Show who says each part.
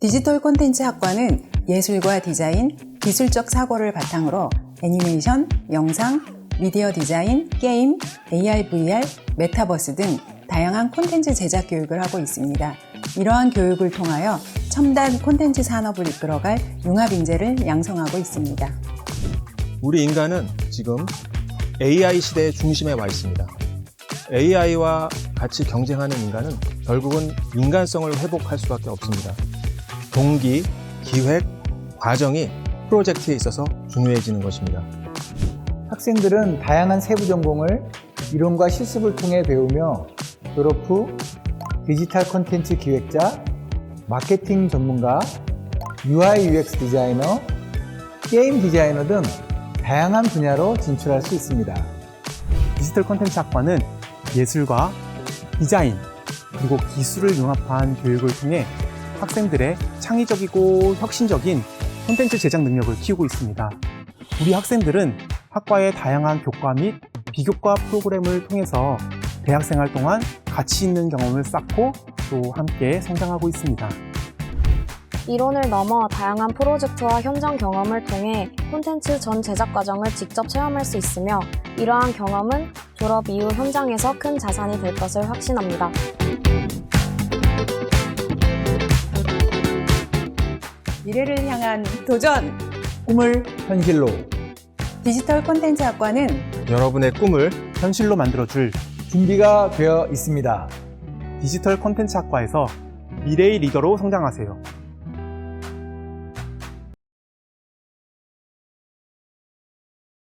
Speaker 1: 디지털 콘텐츠 학과는 예술과 디자인, 기술적 사고를 바탕으로 애니메이션, 영상, 미디어 디자인, 게임, AR, VR, 메타버스 등 다양한 콘텐츠 제작 교육을 하고 있습니다. 이러한 교육을 통하여 첨단 콘텐츠 산업을 이끌어갈 융합 인재를 양성하고 있습니다.
Speaker 2: 우리 인간은 지금 AI 시대의 중심에 와 있습니다. AI와 같이 경쟁하는 인간은 결국은 인간성을 회복할 수밖에 없습니다. 동기, 기획, 과정이 프로젝트에 있어서 중요해지는 것입니다.
Speaker 3: 학생들은 다양한 세부 전공을 이론과 실습을 통해 배우며 졸업 후 디지털 콘텐츠 기획자, 마케팅 전문가, UI UX 디자이너, 게임 디자이너 등 다양한 분야로 진출할 수 있습니다.
Speaker 4: 디지털 콘텐츠 학과는 예술과 디자인 그리고 기술을 융합한 교육을 통해 학생들의 창의적이고 혁신적인 콘텐츠 제작 능력을 키우고 있습니다. 우리 학생들은 학과의 다양한 교과 및 비교과 프로그램을 통해서 대학생활 동안 가치 있는 경험을 쌓고 또 함께 성장하고 있습니다.
Speaker 5: 이론을 넘어 다양한 프로젝트와 현장 경험을 통해 콘텐츠 전 제작 과정을 직접 체험할 수 있으며 이러한 경험은 졸업 이후 현장에서 큰 자산이 될 것을 확신합니다.
Speaker 1: 미래를 향한 도전!
Speaker 3: 꿈을 현실로
Speaker 1: 디지털 콘텐츠 학과는
Speaker 2: 여러분의 꿈을
Speaker 4: 현실로 만들어줄
Speaker 3: 준비가 되어 있습니다.
Speaker 4: 디지털 콘텐츠 학과에서 미래의 리더로 성장하세요.